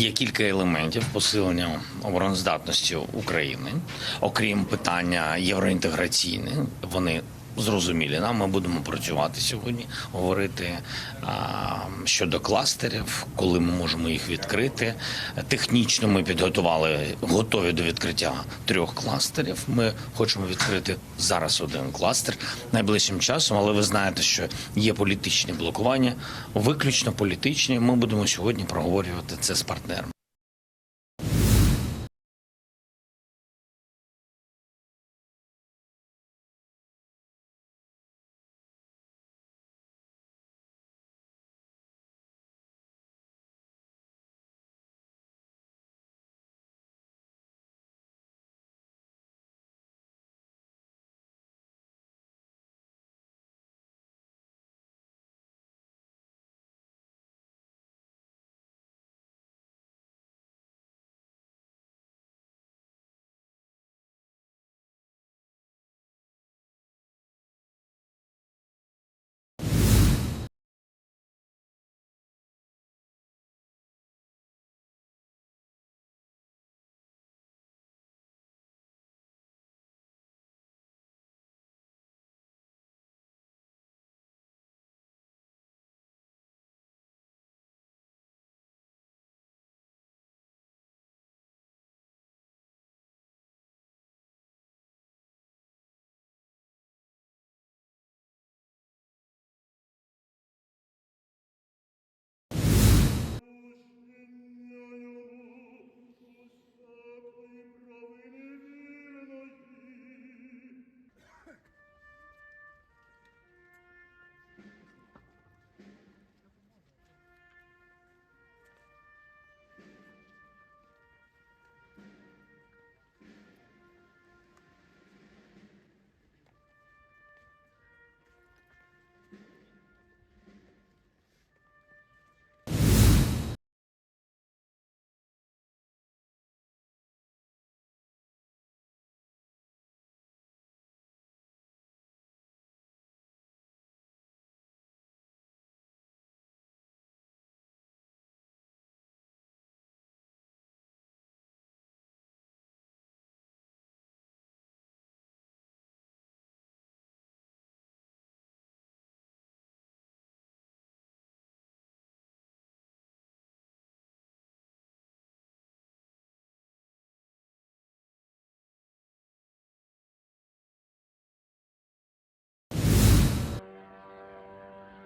Є кілька елементів посилення обороноздатності України, окрім питання євроінтеграційних. Вони зрозумілі нам. Ми будемо працювати сьогодні, говорити а, щодо кластерів, коли ми можемо їх відкрити. Технічно ми підготували, готові до відкриття трьох кластерів. Ми хочемо відкрити зараз один кластер найближчим часом, але ви знаєте, що є політичні блокування, виключно політичні. Ми будемо сьогодні проговорювати це з партнерами.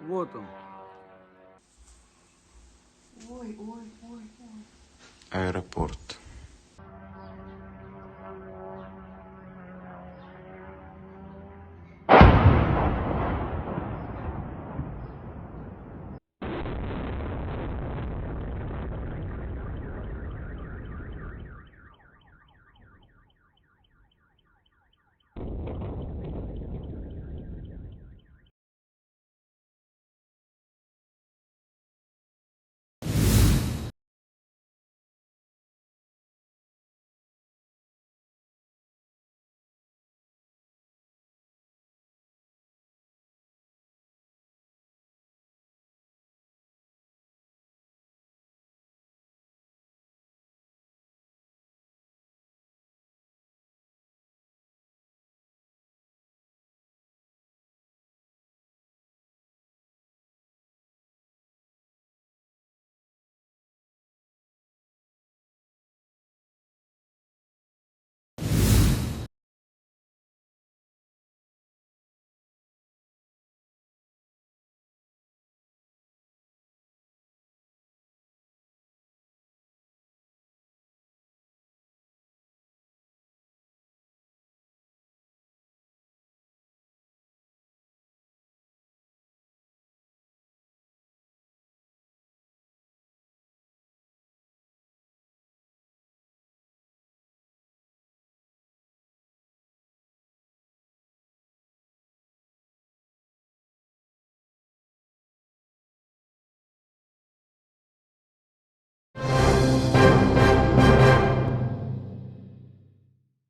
Вот он. Аеропорт.